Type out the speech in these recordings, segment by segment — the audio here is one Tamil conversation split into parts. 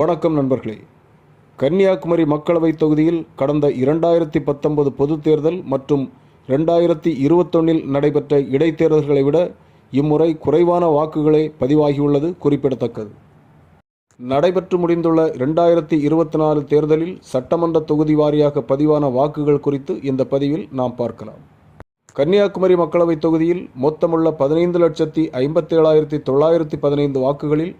வணக்கம் நண்பர்களே. கன்னியாகுமரி மக்களவைத் தொகுதியில் கடந்த இரண்டாயிரத்தி பத்தொன்பது பொதுத் தேர்தல் மற்றும் ரெண்டாயிரத்தி இருபத்தொன்னில் நடைபெற்ற இடைத்தேர்தல்களை விட இம்முறை குறைவான வாக்குகளே பதிவாகியுள்ளது குறிப்பிடத்தக்கது. நடைபெற்று முடிந்துள்ள இரண்டாயிரத்தி இருபத்தி நாலு தேர்தலில் சட்டமன்ற தொகுதி வாரியாக பதிவான வாக்குகள் குறித்து இந்த பதிவில் நாம் பார்க்கலாம். கன்னியாகுமரி மக்களவைத் தொகுதியில் மொத்தமுள்ள பதினைந்து லட்சத்தி ஐம்பத்தேழாயிரத்தி தொள்ளாயிரத்தி பதினைந்து வாக்குகளில்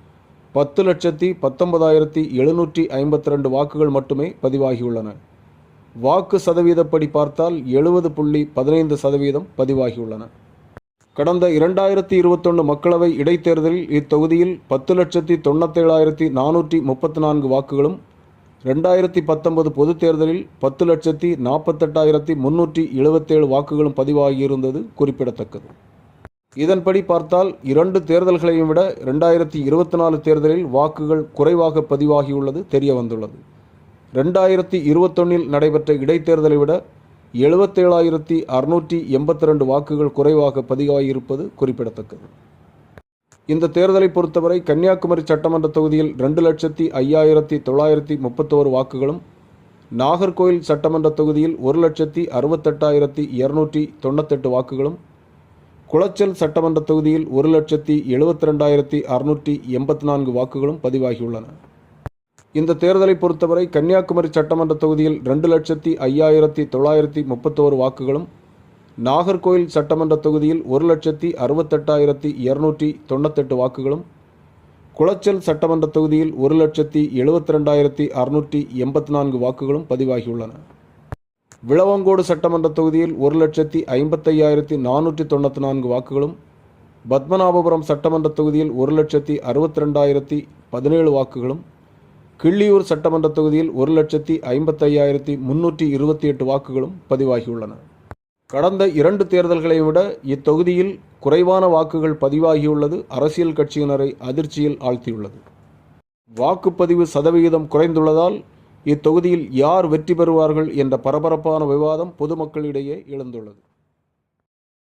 பத்து லட்சத்தி பத்தொன்பதாயிரத்தி எழுநூற்றி ஐம்பத்தி ரெண்டு வாக்குகள் மட்டுமே பதிவாகியுள்ளன. வாக்கு சதவீதப்படி பார்த்தால் எழுபது புள்ளி பதினைந்து சதவீதம் பதிவாகியுள்ளன. கடந்த இரண்டாயிரத்தி இருபத்தொன்று மக்களவை இடைத்தேர்தலில் இத்தொகுதியில் பத்து லட்சத்தி தொண்ணூத்தேழாயிரத்தி நானூற்றி முப்பத்தி நான்கு வாக்குகளும் ரெண்டாயிரத்தி பத்தொன்பது பொதுத் தேர்தலில் பத்து லட்சத்தி நாற்பத்தெட்டாயிரத்தி முன்னூற்றி எழுபத்தேழு வாக்குகளும் பதிவாகியிருந்தது குறிப்பிடத்தக்கது. இதன்படி பார்த்தால் இரண்டு தேர்தல்களையும் விட ரெண்டாயிரத்தி இருபத்தி நாலு தேர்தலில் வாக்குகள் குறைவாக பதிவாகியுள்ளது தெரிய வந்துள்ளது ரெண்டாயிரத்தி இருபத்தொன்னில் நடைபெற்ற இடைத்தேர்தலை விட எழுபத்தேழாயிரத்தி அறுநூற்றி எண்பத்தி ரெண்டு வாக்குகள் குறைவாக பதிவாகியிருப்பது குறிப்பிடத்தக்கது. இந்த தேர்தலை பொறுத்தவரை கன்னியாகுமரி சட்டமன்ற தொகுதியில் ரெண்டு லட்சத்தி ஐயாயிரத்தி தொள்ளாயிரத்தி முப்பத்தோரு வாக்குகளும் நாகர்கோயில் சட்டமன்ற தொகுதியில் ஒரு லட்சத்தி அறுபத்தெட்டாயிரத்தி இருநூற்றி தொண்ணூத்தெட்டு வாக்குகளும் குளச்சல் சட்டமன்ற தொகுதியில் ஒரு லட்சத்தி எழுபத்தி ரெண்டாயிரத்தி அறுநூற்றி எண்பத்தி நான்கு வாக்குகளும் பதிவாகியுள்ளன. இந்த தேர்தலை பொறுத்தவரை கன்னியாகுமரி சட்டமன்ற தொகுதியில் ரெண்டு லட்சத்தி ஐயாயிரத்தி தொள்ளாயிரத்தி முப்பத்தோரு வாக்குகளும் நாகர்கோயில் சட்டமன்ற தொகுதியில் ஒரு லட்சத்தி அறுபத்தெட்டாயிரத்தி இருநூற்றி தொண்ணூத்தெட்டு வாக்குகளும் குளச்சல் சட்டமன்ற தொகுதியில் ஒரு லட்சத்தி எழுபத்தி ரெண்டாயிரத்தி அறுநூற்றி எண்பத்தி நான்கு வாக்குகளும் பதிவாகியுள்ளன. விளவங்கோடு சட்டமன்ற தொகுதியில் ஒரு லட்சத்தி ஐம்பத்தையாயிரத்தி நானூற்றி தொண்ணூற்றி நான்கு வாக்குகளும் பத்மநாபபுரம் சட்டமன்ற தொகுதியில் ஒரு லட்சத்தி அறுபத்தி ரெண்டாயிரத்தி பதினேழு வாக்குகளும் கிள்ளியூர் சட்டமன்ற தொகுதியில் ஒரு லட்சத்தி ஐம்பத்தையாயிரத்தி முன்னூற்றி இருபத்தி எட்டு வாக்குகளும் பதிவாகியுள்ளன. கடந்த இரண்டு தேர்தல்களையும் விட இத்தொகுதியில் குறைவான வாக்குகள் பதிவாகியுள்ளது அரசியல் கட்சியினரை அதிர்ச்சியில் ஆழ்த்தியுள்ளது. வாக்குப்பதிவு சதவிகிதம் குறைந்துள்ளதால் இத்தொகுதியில் யார் வெற்றி பெறுவார்கள் என்ற பரபரப்பான விவாதம் பொதுமக்களிடையே எழுந்துள்ளது.